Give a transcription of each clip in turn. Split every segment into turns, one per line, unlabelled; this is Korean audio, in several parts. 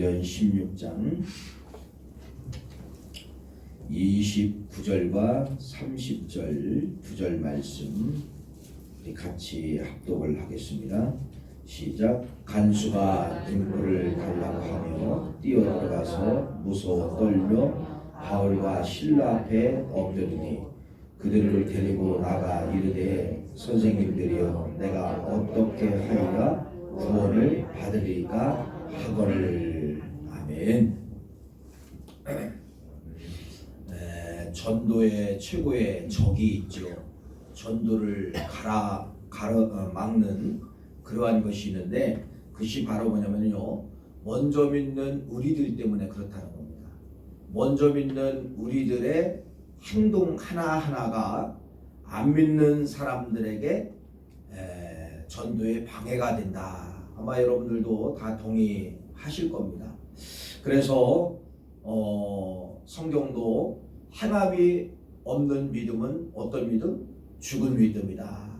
30절 말씀 보겠습니다. 사도행전 16장
29절과 30절 두절 말씀 우리 같이 합독을 하겠습니다. 시작. 간수가 인물을 달라고 하며 뛰어들어가서 무서워 떨며 바울과 신라 앞에 엎드리니 그들을 데리고 나가 이르되 선생님들이여 내가 어떻게 하여야 구원을 받으리까 하거늘 아멘. 에, 전도의 최고의 적이 있죠. 전도를 가라 가로 어, 막는 그러한 것이 있는데 그것이 바로 뭐냐면요. 먼저 믿는 우리들 때문에 그렇다는 겁니다. 먼저 믿는 우리들의 행동 하나 하나가 안 믿는 사람들에게 에, 전도에 방해가 된다. 아마 여러분들도 다 동의하실 겁니다. 그래서 어, 성경도 행함이 없는 믿음은 어떤 믿음? 죽은 믿음이다.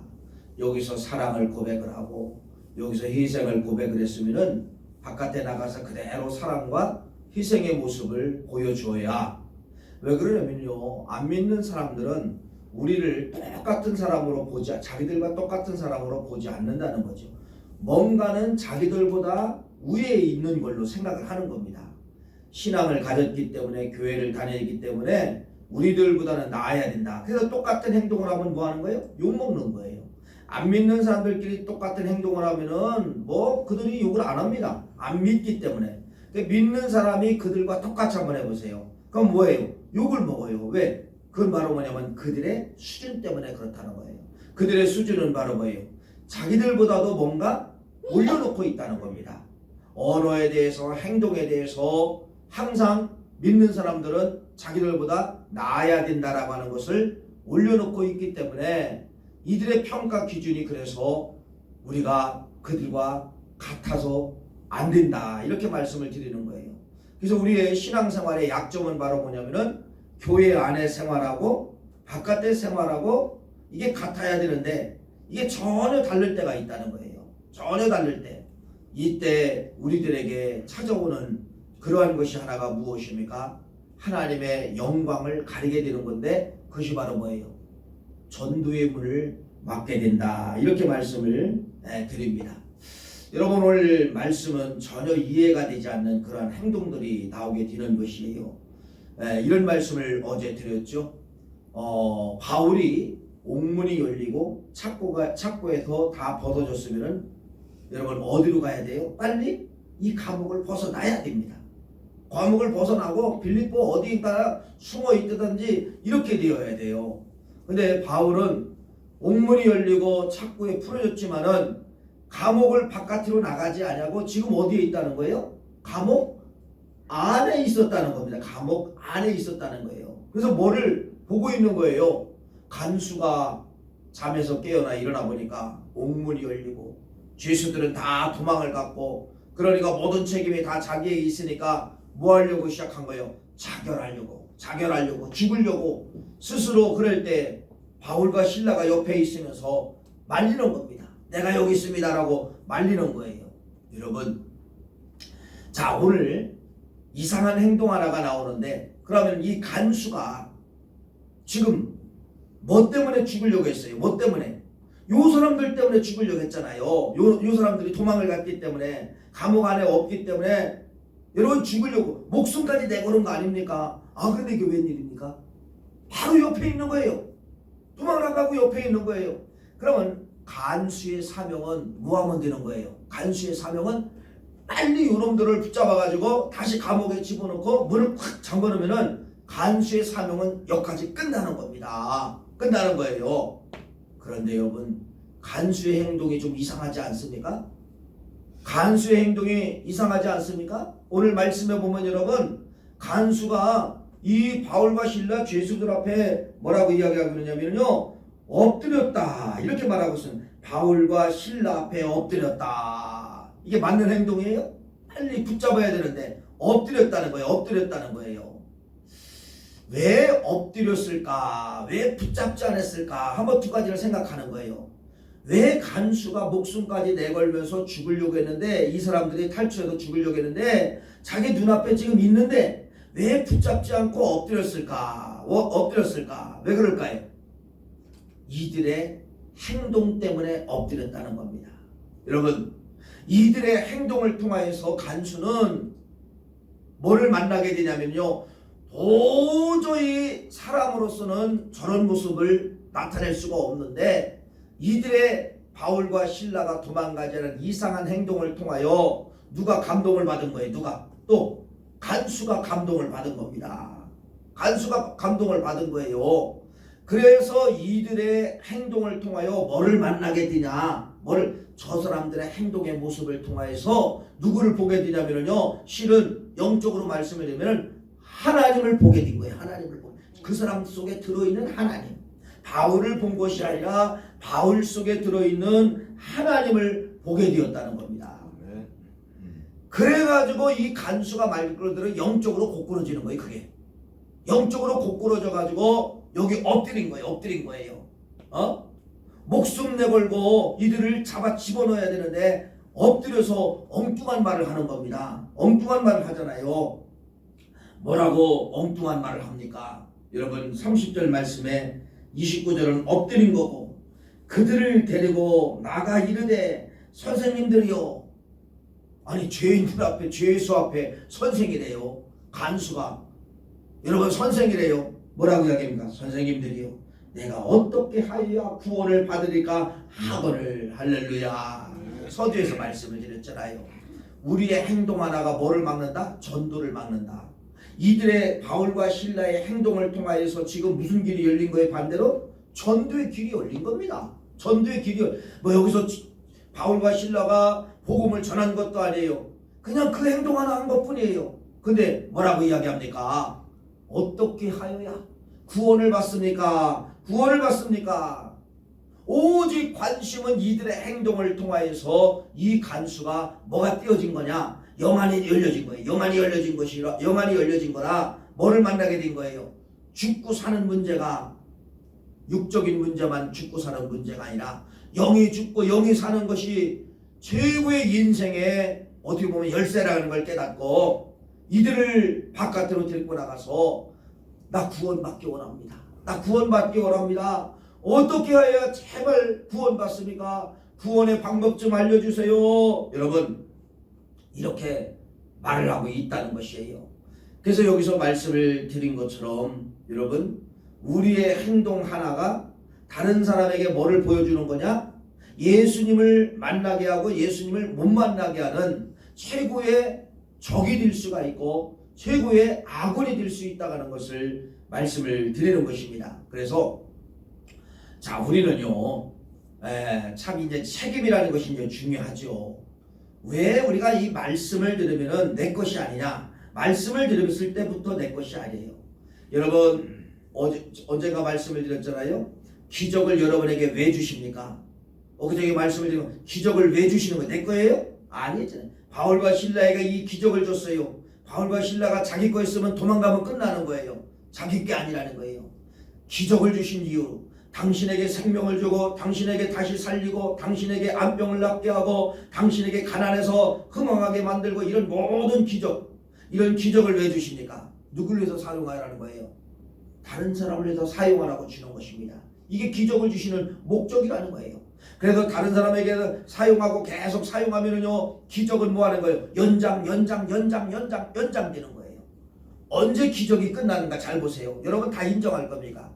여기서 사랑을 고백을 하고 여기서 희생을 고백을 했으면은 바깥에 나가서 그대로 사랑과 희생의 모습을 보여줘야 왜 그러냐면요 안 믿는 사람들은 우리를 똑같은 사람으로 보지 자기들과 똑같은 사람으로 보지 않는다는 거죠. 뭔가는 자기들보다 위에 있는 걸로 생각을 하는 겁니다. 신앙을 가졌기 때문에 교회를 다니기 때문에 우리들보다는 나아야 된다. 그래서 똑같은 행동을 하면 뭐 하는 거예요? 욕 먹는 거예요. 안 믿는 사람들끼리 똑같은 행동을 하면은 뭐 그들이 욕을 안 합니다. 안 믿기 때문에. 그러니까 믿는 사람이 그들과 똑같이 한번 해보세요. 그럼 뭐예요? 욕을 먹어요. 왜? 그건 바로 뭐냐면 그들의 수준 때문에 그렇다는 거예요. 그들의 수준은 바로 뭐예요? 자기들보다도 뭔가 올려놓고 있다는 겁니다. 언어에 대해서 행동에 대해서 항상 믿는 사람들은 자기들보다 나아야 된다라고 하는 것을 올려놓고 있기 때문에 이들의 평가 기준이 그래서 우리가 그들과 같아서 안 된다 이렇게 말씀을 드리는 거예요. 그래서 우리의 신앙생활의 약점은 바로 뭐냐면은 교회 안에 생활하고 바깥에 생활하고 이게 같아야 되는데 이게 전혀 다를 때가 있다는 거예요. 전혀 다를 때 이때 우리들에게 찾아오는 그러한 것이 하나가 무엇입니까? 하나님의 영광을 가리게 되는 건데 그것이 바로 뭐예요? 전도의 문을 막게 된다. 이렇게 말씀을 예, 드립니다. 여러분 오늘 말씀은 전혀 이해가 되지 않는 그러한 행동들이 나오게 되는 것이에요. 예, 이런 말씀을 어제 드렸죠. 어, 바울이 옥문이 열리고 착고가 착고에서 다 벗어졌으면은 여러분 어디로 가야 돼요? 빨리 이 감옥을 벗어나야 됩니다. 감옥을 벗어나고 빌립보 어디가 숨어 있다든지 이렇게 되어야 돼요. 근데 바울은 옥문이 열리고 착고에 풀어졌지만은 감옥을 바깥으로 나가지 않냐고 지금 어디에 있다는 거예요? 감옥 안에 있었다는 겁니다. 감옥 안에 있었다는 거예요. 그래서 뭐를 보고 있는 거예요? 간수가 잠에서 깨어나 일어나 보니까 옥문이 열리고 죄수들은 다 도망을 갔고 그러니까 모든 책임이 다 자기에게 있으니까 뭐 하려고 시작한 거예요? 자결하려고 자결하려고 죽으려고 스스로 그럴 때 바울과 신라가 옆에 있으면서 말리는 겁니다. 내가 여기 있습니다라고 말리는 거예요. 여러분 자 오늘 이상한 행동 하나가 나오는데 그러면 이 간수가 지금 뭐 때문에 죽으려고 했어요? 뭐 때문에? 요 사람들 때문에 죽으려고 했잖아요. 요, 요 사람들이 도망을 갔기 때문에 감옥 안에 없기 때문에 여러분 죽으려고 목숨까지 내거는 거 아닙니까? 아 근데 이게 웬일입니까? 바로 옆에 있는 거예요. 도망나가고 옆에 있는 거예요. 그러면 간수의 사명은 뭐하면 되는 거예요? 간수의 사명은 빨리 요놈들을 붙잡아가지고 다시 감옥에 집어넣고 문을 콱 잠궈놓으면은 간수의 사명은 여기까지 끝나는 겁니다. 끝나는 거예요. 그런데 여러분 간수의 행동이 좀 이상하지 않습니까? 간수의 행동이 이상하지 않습니까? 오늘 말씀해 보면 여러분 간수가 이 바울과 신라 죄수들 앞에 뭐라고 이야기하고 있느냐면요 엎드렸다 이렇게 말하고 있어요 바울과 신라 앞에 엎드렸다 이게 맞는 행동이에요? 빨리 붙잡아야 되는데 엎드렸다는 거예요 엎드렸다는 거예요 왜 엎드렸을까 왜 붙잡지 않았을까 한번 두 가지를 생각하는 거예요 왜 간수가 목숨까지 내걸면서 죽으려고 했는데 이 사람들이 탈출해서 죽으려고 했는데 자기 눈앞에 지금 있는데 왜 붙잡지 않고 엎드렸을까? 어, 엎드렸을까? 왜 그럴까요? 이들의 행동 때문에 엎드렸다는 겁니다. 여러분, 이들의 행동을 통하여서 간수는 뭐를 만나게 되냐면요. 도저히 사람으로서는 저런 모습을 나타낼 수가 없는데 이들의 바울과 신라가 도망가자는 이상한 행동을 통하여 누가 감동을 받은 거예요. 누가 또 간수가 감동을 받은 겁니다. 간수가 감동을 받은 거예요. 그래서 이들의 행동을 통하여 뭐를 만나게 되냐? 뭐를 저 사람들의 행동의 모습을 통하여서 누구를 보게 되냐면요. 실은 영적으로 말씀을 드리면 하나님을 보게 된 거예요. 하나님을 보. 그 사람 속에 들어있는 하나님. 바울을 본 것이 아니라 바울 속에 들어있는 하나님을 보게 되었다는 겁니다. 그래가지고 이 간수가 말 그대로 영적으로 고꾸러지는 거예요. 그게 영적으로 고꾸러져 가지고 여기 엎드린 거예요. 엎드린 거예요. 어? 목숨 내걸고 이들을 잡아 집어넣어야 되는데 엎드려서 엉뚱한 말을 하는 겁니다. 엉뚱한 말을 하잖아요. 뭐라고 엉뚱한 말을 합니까? 여러분 30절 말씀에 29절은 엎드린 거고 그들을 데리고 나가 이르되 선생님들이요 아니 죄인들 앞에 죄수 앞에 선생이래요. 간수가. 여러분 선생이래요. 뭐라고 이야기합니까? 선생님들이요 내가 어떻게 하여야 구원을 받으리까? 하거늘 할렐루야. 서두에서 말씀을 드렸잖아요. 우리의 행동 하나가 뭐를 막는다? 전도를 막는다 이들의 바울과 신라의 행동을 통하여서 지금 무슨 길이 열린 거에 반대로 전도의 길이 열린 겁니다. 전도의 길이 열- 뭐 여기서 지- 바울과 신라가 복음을 전한 것도 아니에요. 그냥 그 행동 하나 한 것뿐이에요. 근데 뭐라고 이야기합니까? 어떻게 하여야 구원을 받습니까? 구원을 받습니까? 오직 관심은 이들의 행동을 통하여서 이 간수가 뭐가 띄어진 거냐? 영안이 열려진 거예요. 영안이 열려진 것이 영안이 열려진 거라 뭐를 만나게 된 거예요? 죽고 사는 문제가 육적인 문제만 죽고 사는 문제가 아니라 영이 죽고 영이 사는 것이 최고의 인생의 어떻게 보면 열쇠라는 걸 깨닫고 이들을 바깥으로 데리고 나가서 나 구원받기 원합니다. 나 구원받기 원합니다. 어떻게 해야 제발 구원받습니까? 구원의 방법 좀 알려주세요. 여러분 이렇게 말을 하고 있다는 것이에요. 그래서 여기서 말씀을 드린 것처럼 여러분 우리의 행동 하나가 다른 사람에게 뭐를 보여주는 거냐? 예수님을 만나게 하고 예수님을 못 만나게 하는 최고의 적이 될 수가 있고 최고의 악원이 될 수 있다는 것을 말씀을 드리는 것입니다. 그래서 자 우리는요 에, 참 이제 책임이라는 것이 이제 중요하죠. 왜 우리가 이 말씀을 들으면은 내 것이 아니냐? 말씀을 들었을 때부터 내 것이 아니에요. 여러분 어제 언젠가 말씀을 드렸잖아요. 기적을 여러분에게 왜 주십니까? 엊그저께 말씀을 드리면 기적을 왜 주시는 거예요? 내 거예요? 아니잖아요. 바울과 신라에게 이 기적을 줬어요. 바울과 신라가 자기 거였으면 도망가면 끝나는 거예요. 자기 게 아니라는 거예요. 기적을 주신 이유 당신에게 생명을 주고 당신에게 다시 살리고 당신에게 안병을 낫게 하고 당신에게 가난해서 흥황하게 만들고 이런 모든 기적 이런 기적을 왜 주십니까? 누굴 위해서 사용하라는 거예요? 다른 사람을 위해서 사용하라고 주는 것입니다. 이게 기적을 주시는 목적이라는 거예요. 그래서 다른 사람에게 사용하고 계속 사용하면은요 기적은 뭐 하는 거예요? 연장 연장 연장 연장 연장되는 거예요. 언제 기적이 끝나는가 잘 보세요. 여러분 다 인정할 겁니까?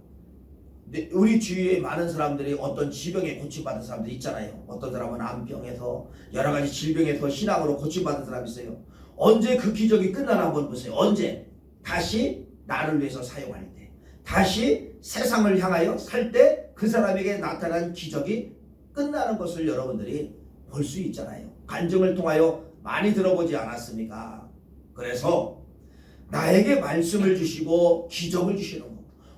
근데 우리 주위에 많은 사람들이 어떤 지병에 고침받은 사람들 있잖아요. 어떤 사람은 암병에서 여러 가지 질병에서 신앙으로 고침받은 사람 있어요. 언제 그 기적이 끝나나 한번 보세요. 언제 다시 나를 위해서 사용할 때, 다시 세상을 향하여 살 때 그 사람에게 나타난 기적이 끝나는 것을 여러분들이 볼 수 있잖아요. 간증을 통하여 많이 들어보지 않았습니까? 그래서 나에게 말씀을 주시고 기적을 주시는 것.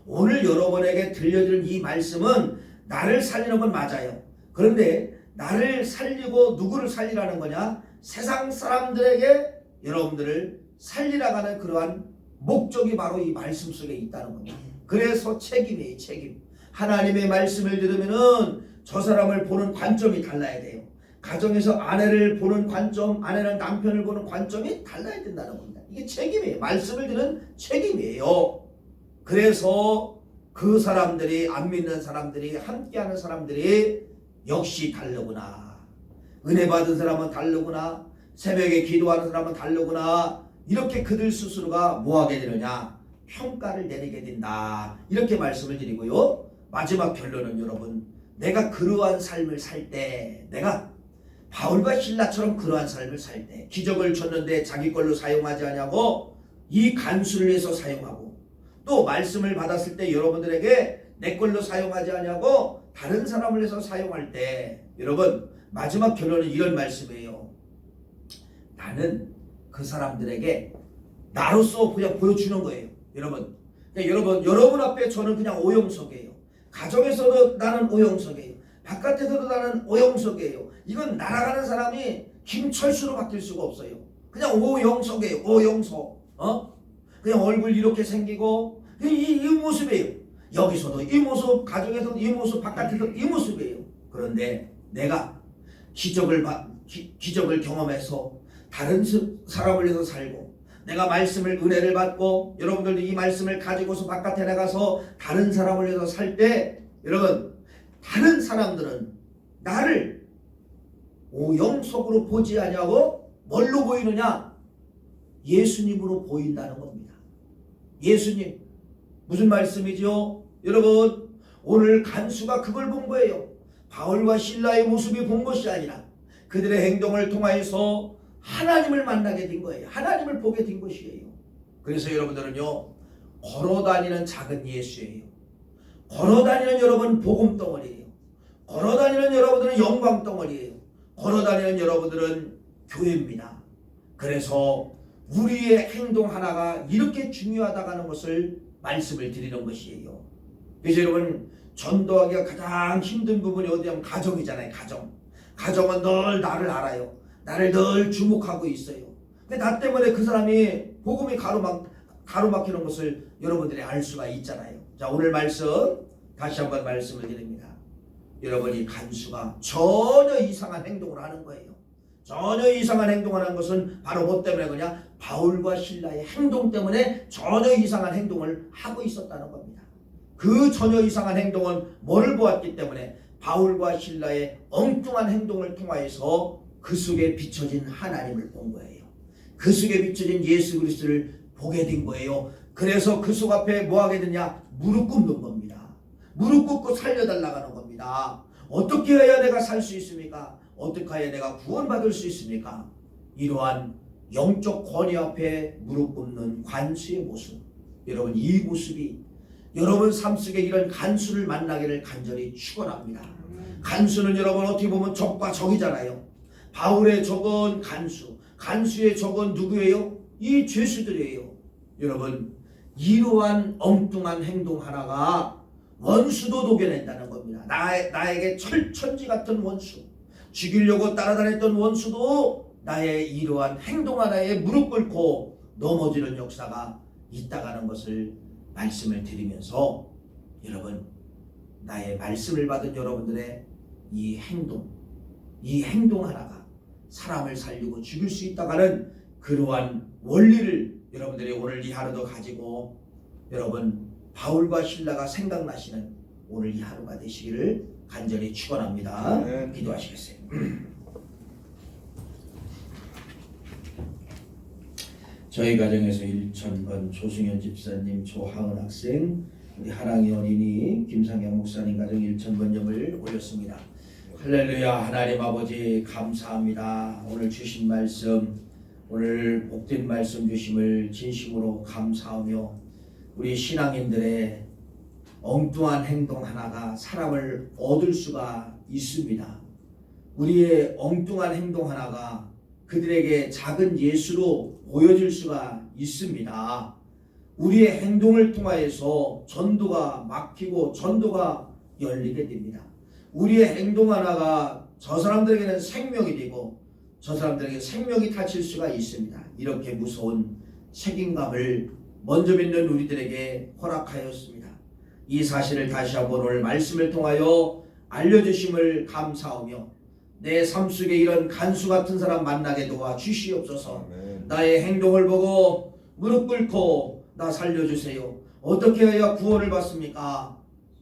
오늘 여러분에게 들려드릴 이 말씀은 나를 살리는 건 맞아요. 그런데 나를 살리고 누구를 살리라는 거냐? 세상 사람들에게 여러분들을 살리라가는 그러한 목적이 바로 이 말씀 속에 있다는 겁니다. 그래서 책임이에요, 책임. 하나님의 말씀을 들으면은 저 사람을 보는 관점이 달라야 돼요. 가정에서 아내를 보는 관점, 아내는 남편을 보는 관점이 달라야 된다는 겁니다. 이게 책임이에요. 말씀을 드는 책임이에요. 그래서 그 사람들이 안 믿는 사람들이 함께하는 사람들이 역시 다르구나. 은혜 받은 사람은 다르구나. 새벽에 기도하는 사람은 다르구나. 이렇게 그들 스스로가 뭐하게 되느냐? 평가를 내리게 된다. 이렇게 말씀을 드리고요. 마지막 결론은 여러분, 내가 그러한 삶을 살 때, 내가 바울과 신라처럼 그러한 삶을 살 때, 기적을 줬는데 자기 걸로 사용하지 않냐고 이 간수를 해서 사용하고, 또 말씀을 받았을 때 여러분들에게 내 걸로 사용하지 않냐고 다른 사람을 해서 사용할 때, 여러분, 마지막 결론은 이런 말씀이에요. 나는 그 사람들에게 나로서 그냥 보여주는 거예요. 여러분. 그러니까 여러분, 여러분 앞에 저는 그냥 오용석이에요. 가정에서도 나는 오용석이에요. 바깥에서도 나는 오용석이에요. 이건 날아가는 사람이 김철수로 바뀔 수가 없어요. 그냥 오용석이에요. 오용석. 어? 그냥 얼굴 이렇게 생기고 이, 이, 이 모습이에요. 여기서도 이 모습, 가정에서도 이 모습, 바깥에서도 이 모습이에요. 그런데 내가 기적을 바, 기, 기적을 경험해서 다른 스- 사람을 위해서 살고 내가 말씀을 은혜를 받고 여러분들도 이 말씀을 가지고서 바깥에 나가서 다른 사람을 위해서 살 때 여러분 다른 사람들은 나를 오영석으로 보지 아니하고 뭘로 보이느냐 예수님으로 보인다는 겁니다. 예수님 무슨 말씀이죠? 여러분 오늘 간수가 그걸 본 거예요. 바울과 신라의 모습이 본 것이 아니라 그들의 행동을 통하여서 하나님을 만나게 된 거예요. 하나님을 보게 된 것이에요. 그래서 여러분들은요, 걸어다니는 작은 예수예요. 걸어다니는 여러분 복음 덩어리예요. 걸어다니는 여러분들은 영광 덩어리예요. 걸어다니는 여러분들은 교회입니다. 그래서 우리의 행동 하나가 이렇게 중요하다고 하는 것을 말씀을 드리는 것이에요. 그래서 여러분 전도하기가 가장 힘든 부분이 어디냐면 가정이잖아요. 가정. 가정은 늘 나를 알아요. 나를 늘 주목하고 있어요. 근데 나 때문에 그 사람이 복음이 가로막 가로막히는 것을 여러분들이 알 수가 있잖아요. 자 오늘 말씀 다시 한번 말씀을 드립니다. 여러분이 간수가 전혀 이상한 행동을 하는 거예요. 전혀 이상한 행동을 하는 것은 바로 뭐 때문에 그냐 바울과 신라의 행동 때문에 전혀 이상한 행동을 하고 있었다는 겁니다. 그 전혀 이상한 행동은 뭐를 보았기 때문에 바울과 신라의 엉뚱한 행동을 통하여서 그 속에 비춰진 하나님을 본 거예요. 그 속에 비춰진 예수 그리스도를 보게 된 거예요. 그래서 그 속 앞에 뭐 하게 되냐? 무릎 꿇는 겁니다. 무릎 꿇고 살려달라고 하는 겁니다. 어떻게 해야 내가 살 수 있습니까? 어떻게 해야 내가 구원받을 수 있습니까? 이러한 영적 권위 앞에 무릎 꿇는 관수의 모습. 여러분 이 모습이 여러분 삶 속에 이런 간수를 만나기를 간절히 축원합니다. 간수는 여러분 어떻게 보면 적과 적이잖아요. 바울의 적은 간수, 간수의 적은 누구예요? 이 죄수들이에요. 여러분 이러한 엉뚱한 행동 하나가 원수도 녹여낸다는 겁니다. 나, 나에게 철 천지 같은 원수, 죽이려고 따라다녔던 원수도 나의 이러한 행동 하나에 무릎 꿇고 넘어지는 역사가 있다가는 것을 말씀을 드리면서 여러분 나의 말씀을 받은 여러분들의 이 행동, 이 행동 하나가 사람을 살리고 죽일 수 있다가는 그러한 원리를 여러분들이 오늘 이 하루도 가지고 여러분 바울과 신라가 생각나시는 오늘 이 하루가 되시기를 간절히 축원합니다.
네.
기도하시겠어요.
저희 가정에서 1천번 조승현 집사님, 조하은 학생, 우리 하랑이 어린이, 김상현 목사님 가정 1천번 점을 올렸습니다. 할렐루야 하나님 아버지 감사합니다. 오늘 주신 말씀 오늘 복된 말씀 주심을 진심으로 감사하며 우리 신앙인들의 엉뚱한 행동 하나가 사람을 얻을 수가 있습니다. 우리의 엉뚱한 행동 하나가 그들에게 작은 예수로 보여질 수가 있습니다. 우리의 행동을 통하여서 전도가 막히고 전도가 열리게 됩니다. 우리의 행동 하나가 저 사람들에게는 생명이 되고 저 사람들에게 생명이 닫힐 수가 있습니다. 이렇게 무서운 책임감을 먼저 믿는 우리들에게 허락하였습니다. 이 사실을 다시 한번 오늘 말씀을 통하여 알려주심을 감사하며
내 삶 속에 이런 간수 같은 사람 만나게 도와 주시옵소서. 나의 행동을 보고 무릎 꿇고 나 살려주세요. 어떻게 해야 구원을 받습니까?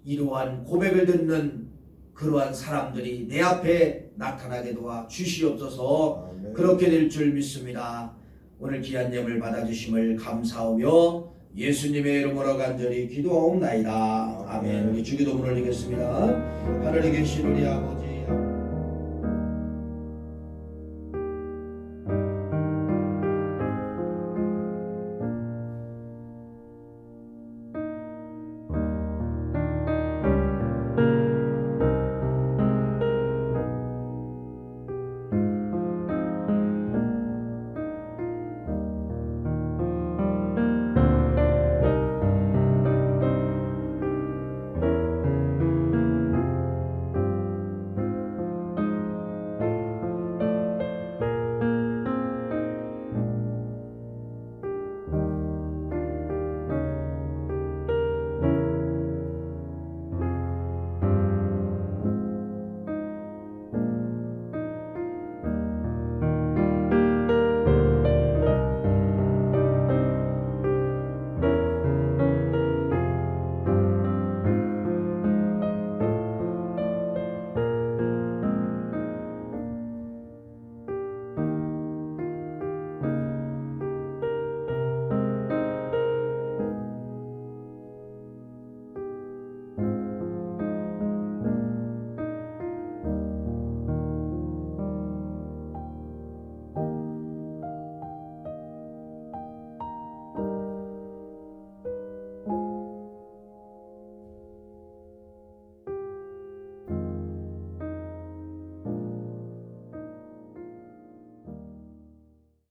이러한 고백을 듣는 그러한 사람들이 내 앞에 나타나게 도와 주시옵소서. 그렇게 될 줄 믿습니다. 오늘 귀한 예물 받아주심을 감사하며 예수님의 이름으로 간절히 기도하옵나이다. 아멘. 우리 주기도문을 읽겠습니다. 하늘에 계신 우리 아버지